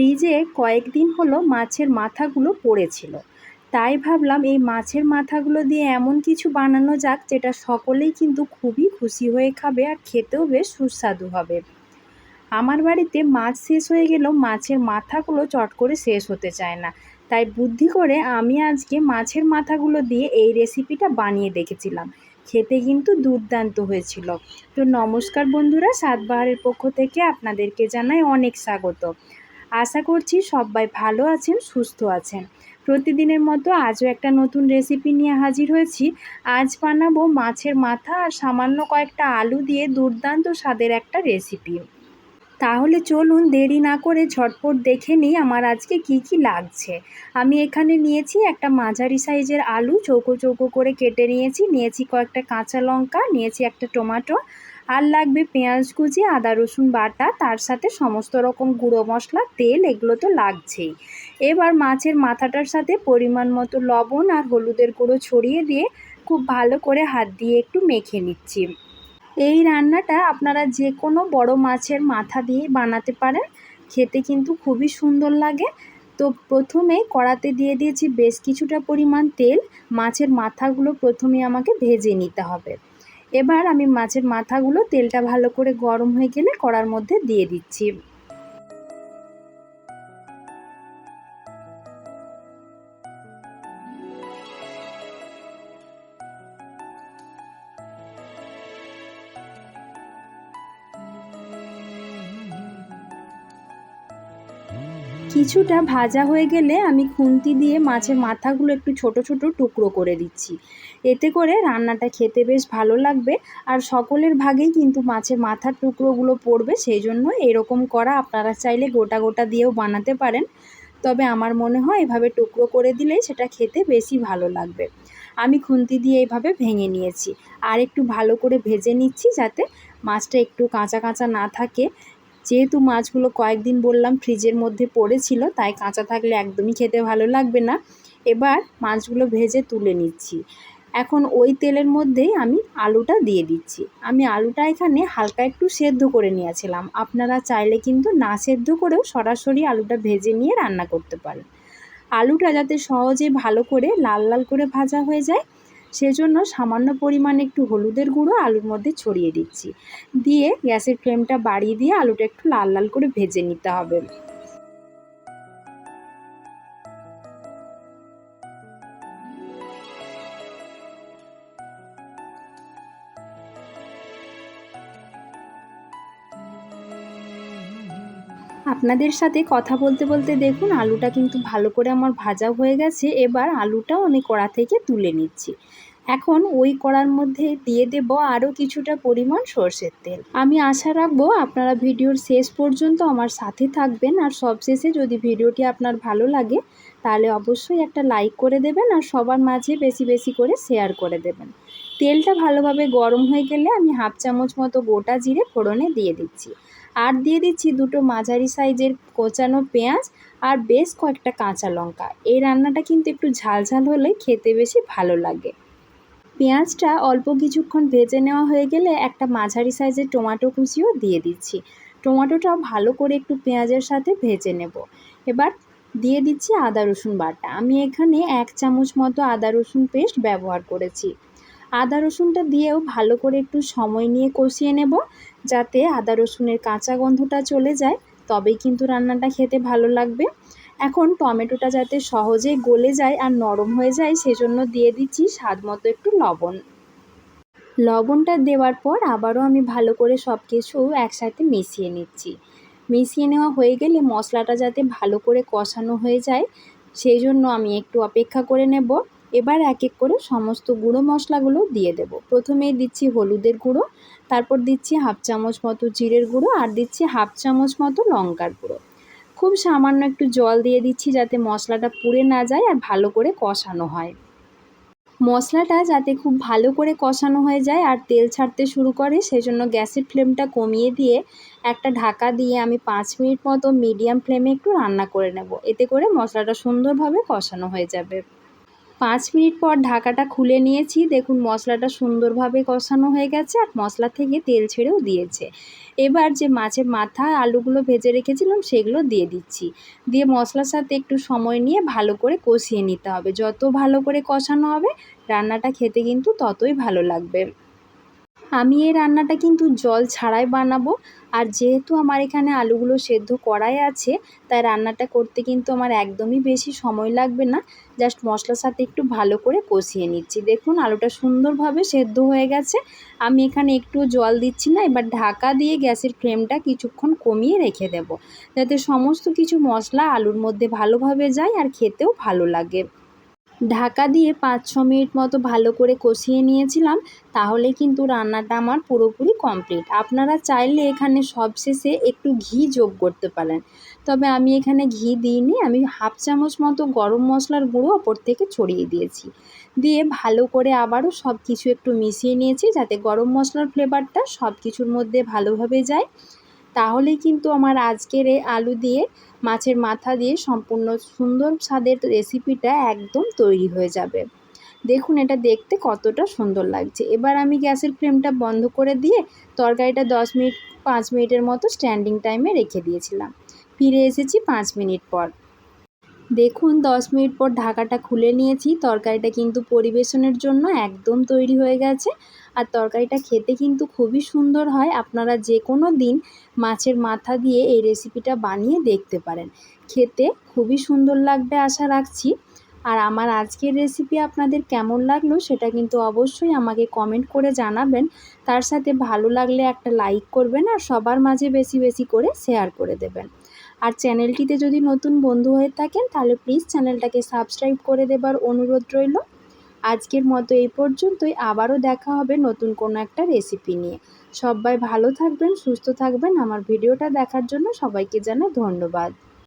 ফ্রিজে কয়েকদিন হলো মাছের মাথাগুলো পড়েছিল। তাই ভাবলাম এই মাছের মাথাগুলো দিয়ে এমন কিছু বানানো যাক যেটা সকলেই কিন্তু খুবই খুশি হয়ে খাবে আর খেতেও বেশ সুস্বাদু হবে। আমার বাড়িতে মাছ শেষ হয়ে গেলেও মাছের মাথাগুলো চট করে শেষ হতে চায় না। তাই বুদ্ধি করে আমি আজকে মাছের মাথাগুলো দিয়ে এই রেসিপিটা বানিয়ে দেখেছিলাম। খেতে কিন্তু দুর্দান্ত হয়েছিল। তো নমস্কার বন্ধুরা সাতবাহারের পক্ষ থেকে আপনাদেরকে জানাই অনেক স্বাগত। আশা করছি সবাই ভালো আছেন, সুস্থ আছেন। প্রতিদিনের মতো আজও একটা নতুন রেসিপি নিয়ে হাজির হয়েছি। আজ বানাবো মাছের মাথা আর সামান্য কয়েকটা আলু দিয়ে দুর্দান্ত স্বাদের একটা রেসিপি তাহলে চলুন দেরি না করে ঝটপট দেখে নিই আমার আজকে কি কি লাগছে। আমি এখানে নিয়েছি একটা মাঝারি সাইজের আলু, চৌকো চৌকো করে কেটে নিয়েছি। নিয়েছি কয়েকটা কাঁচা লঙ্কা, নিয়েছি একটা টমেটো আর লাগবে পেঁয়াজ কুচি, আদা রসুন বাটা, তার সাথে সমস্ত রকম গুঁড়ো মশলা, তেল, এগুলো তো লাগছেই। এবার মাছের মাথাটার সাথে পরিমাণ মতো লবণ আর হলুদের গুঁড়ো ছড়িয়ে দিয়ে খুব ভালো করে হাত দিয়ে একটু মেখে নিচ্ছি। এই রান্নাটা আপনারা যে কোনো বড় মাছের মাথা দিয়ে বানাতে পারেন, খেতে কিন্তু খুবই সুন্দর লাগে। তো প্রথমে কড়াতে দিয়ে দিয়েছি বেশ কিছুটা পরিমাণ তেল, মাছের মাথাগুলো প্রথমে আমাকে ভেজে নিতে হবে। এবার আমি মাছের মাথাগুলো তেলটা ভালো করে গরম হয়ে গেলে কড়ার মধ্যে দিয়ে দিচ্ছি। কিছুটা ভাজা হয়ে গেলে আমি খুন্তি দিয়ে মাছের মাথাগুলো একটু ছোট ছোট টুকরো করে দিচ্ছি। এতে করে রান্নাটা খেতে বেশ ভালো লাগবে আর সকলের ভাগেই কিন্তু মাছের মাথার টুকরোগুলো পড়বে সেই জন্য এরকম করা আপনারা চাইলে গোটা গোটা দিয়েও বানাতে পারেন। তবে আমার মনে হয় এভাবে টুকরো করে দিলে সেটা খেতে বেশি ভালো লাগবে। আমি খুন্তি দিয়ে এইভাবে ভেঙে নিয়েছি। আর একটু ভালো করে ভেজে নিচ্ছি যাতে মাছটা একটু কাঁচা কাঁচা না থাকে। যেহেতু মাছগুলো কয়েকদিন বললাম ফ্রিজের মধ্যে পড়েছিল, তাই কাঁচা থাকলে একদমই খেতে ভালো লাগবে না। এবার মাছগুলো ভেজে তুলে নিচ্ছি। এখন ওই তেলের মধ্যেই আমি আলুটা দিয়ে দিচ্ছি। আমি আলুটা এখানে হালকা একটু সেদ্ধ করে নিয়েছিলাম। আপনারা চাইলে কিন্তু না সেদ্ধ করেও সরাসরি আলুটা ভেজে নিয়ে রান্না করতে পারেন। আলুটা যাতে সহজে ভালো করে লাল লাল করে ভাজা হয়ে যায় সেজন্য সামান্য পরিমাণে একটু হলুদের গুঁড়ো আলুর মধ্যে ছড়িয়ে দিচ্ছি। দিয়ে গ্যাসের ফ্লেমটা বাড়িয়ে দিয়ে আলুটা একটু লাল লাল করে ভেজে নিতে হবে। আপনাদের সাথে কথা বলতে বলতে দেখুন, আলুটা কিন্তু ভালো করে আমার ভাজা হয়ে গেছে। এবার আলুটাও আমি কড়া থেকে তুলে নিচ্ছি। এখন ওই কড়ার মধ্যে দিয়ে দেব আরও কিছুটা পরিমাণ সর্ষের তেল। আমি আশা রাখব আপনারা ভিডিওর শেষ পর্যন্ত আমার সাথে থাকবেন। আর সবশেষে যদি ভিডিওটি আপনার ভালো লাগে, তাহলে অবশ্যই একটা লাইক করে দেবেন আর সবার মাঝে বেশি বেশি করে শেয়ার করে দেবেন। তেলটা ভালোভাবে গরম হয়ে গেলে আমি হাফ চামচ মতো গোটা জিরে ফোড়নে দিয়ে দিচ্ছি। আর দিয়ে দিচ্ছি দুটো মাঝারি সাইজের কোচানো পেঁয়াজ আর বেশ কয়েকটা কাঁচা লঙ্কা। এই রান্নাটা কিন্তু একটু ঝাল ঝাল হলে খেতে বেশি ভালো লাগে। পেঁয়াজটা অল্প কিছুক্ষণ ভেজে নেওয়া হয়ে গেলে একটা মাঝারি সাইজের টমেটো কুচিও দিয়ে দিচ্ছি। টমেটোটাও ভালো করে একটু পেঁয়াজের সাথে ভেজে নেব। এবার দিয়ে দিচ্ছি আদা রসুন বাটা। আমি এখানে এক চামচ মতো আদা রসুন পেস্ট ব্যবহার করেছি। আদা রসুনটা দিয়েও ভালো করে একটু সময় নিয়ে কষিয়ে নেব। যাতে আদা রসুনের কাঁচা গন্ধটা চলে যায়, তবেই কিন্তু রান্নাটা খেতে ভালো লাগবে। এখন টমেটোটা যাতে সহজেই গলে যায় আর নরম হয়ে যায়, সেজন্য দিয়ে দিচ্ছি স্বাদ মতো একটু লবণ। লবণটা দেওয়ার পর আবারও আমি ভালো করে সব কিছু একসাথে মিশিয়ে নিচ্ছি। মিশিয়ে নেওয়া হয়ে গেলে মশলাটা যাতে ভালো করে কষানো হয়ে যায় সেই জন্য আমি একটু অপেক্ষা করে নেব। এবার এক এক করে সমস্ত গুঁড়ো মশলাগুলো দিয়ে দেব। প্রথমেই দিচ্ছি হলুদের গুঁড়ো, তারপর দিচ্ছি হাফ চামচ মতো জিরের গুঁড়ো আর দিচ্ছি হাফ চামচ মতো লঙ্কার গুঁড়ো। খুব সামান্য একটু জল দিয়ে দিচ্ছি যাতে মশলাটা পুড়ে না যায় আর ভালো করে কষানো হয়। মশলাটা যাতে খুব ভালো করে কষানো হয়ে যায় আর তেল ছাড়তে শুরু করে, সেজন্য গ্যাসের ফ্লেমটা কমিয়ে দিয়ে একটা ঢাকা দিয়ে আমি পাঁচ মিনিট মতো মিডিয়াম ফ্লেমে একটু রান্না করে নেব। এতে করে মশলাটা সুন্দরভাবে কষানো হয়ে যাবে। পাঁচ মিনিট পর ঢাকাটা খুলে নিয়েছি। দেখুন, মশলাটা সুন্দরভাবে কষানো হয়ে গেছে আর মশলা থেকে তেল ছেড়েও দিয়েছে। এবার যে মাছের মাথা আলুগুলো ভেজে রেখেছিলাম, সেগুলো দিয়ে দিচ্ছি। দিয়ে মশলার সাথে একটু সময় নিয়ে ভালো করে কষিয়ে নিতে হবে। যত ভালো করে কষানো হবে, রান্নাটা খেতে কিন্তু ততই ভালো লাগবে। আমি এই রান্নাটা কিন্তু জল ছাড়াই বানাবো। আর যেহেতু আমার এখানে আলুগুলো সেদ্ধ করাই আছে, তাই রান্নাটা করতে কিন্তু আমার একদমই বেশি সময় লাগবে না। জাস্ট মশলার সাথে একটু ভালো করে কষিয়ে নিচ্ছি। দেখুন, আলুটা সুন্দরভাবে সেদ্ধ হয়ে গেছে। আমি এখানে একটু জল দিচ্ছি না, এবার ঢাকা দিয়ে গ্যাসের ফ্লেমটা কিছুক্ষণ কমিয়ে রেখে দেব। যাতে সমস্ত কিছু মশলা আলুর মধ্যে ভালোভাবে যায় আর খেতেও ভালো লাগে। ঢাকা দিয়ে পাঁচ ছ মিনিট মতো ভালো করে কষিয়ে নিয়েছিলাম, তাহলে কিন্তু রান্নাটা আমার পুরোপুরি কমপ্লিট আপনারা চাইলে এখানে সবশেষে একটু ঘি যোগ করতে পারেন। তবে আমি এখানে ঘি দিইনি, আমি হাফ চামচ মতো গরম মশলার গুঁড়ো ওপর থেকে ছড়িয়ে দিয়েছি। দিয়ে ভালো করে আবারও সব কিছু একটু মিশিয়ে নিয়েছি যাতে গরম মশলার ফ্লেভারটা সব কিছুর মধ্যে ভালোভাবে যায়। তাহলেই কিন্তু আমার আজকের এই আলু দিয়ে, মাছের মাথা দিয়ে সম্পূর্ণ সুন্দর স্বাদের রেসিপিটা একদম তৈরি হয়ে যাবে। দেখুন এটা দেখতে কতটা সুন্দর লাগছে। এবার আমি গ্যাসের ফ্লেমটা বন্ধ করে দিয়ে তরকারিটা দশ মিনিট, পাঁচ মিনিটের মতো স্ট্যান্ডিং টাইমে রেখে দিয়েছিলাম। ফিরে এসেছি পাঁচ মিনিট পর। দেখুন, দশ মিনিট পর ঢাকাটা খুলে নিয়েছি। তরকারিটা কিন্তু পরিবেশনের জন্য একদম তৈরি হয়ে গেছে। আর তরকারিটা খেতে কিন্তু খুবই সুন্দর হয়। আপনারা যে কোনো দিন মাছের মাথা দিয়ে এই রেসিপিটা বানিয়ে দেখতে পারেন। খেতে খুবই সুন্দর লাগবে আশা রাখছি। আর আমার আজকের রেসিপি আপনাদের কেমন লাগল সেটা কিন্তু অবশ্যই আমাকে কমেন্ট করে জানাবেন। তার সাথে ভালো লাগলে একটা লাইক করবেন আর সবার মাঝে বেশি বেশি করে শেয়ার করে দেবেন। আর চ্যানেলটিতে যদি নতুন বন্ধু হয়ে থাকেন তাহলে প্লিজ চ্যানেলটাকে সাবস্ক্রাইব করে দেবার অনুরোধ রইল। আজকের মতো এই পর্যন্তই। আবারও দেখা হবে নতুন কোনো একটা রেসিপি নিয়ে। সবাই ভালো থাকবেন, সুস্থ থাকবেন। আমার ভিডিওটা দেখার জন্য সবাইকে জানাই ধন্যবাদ।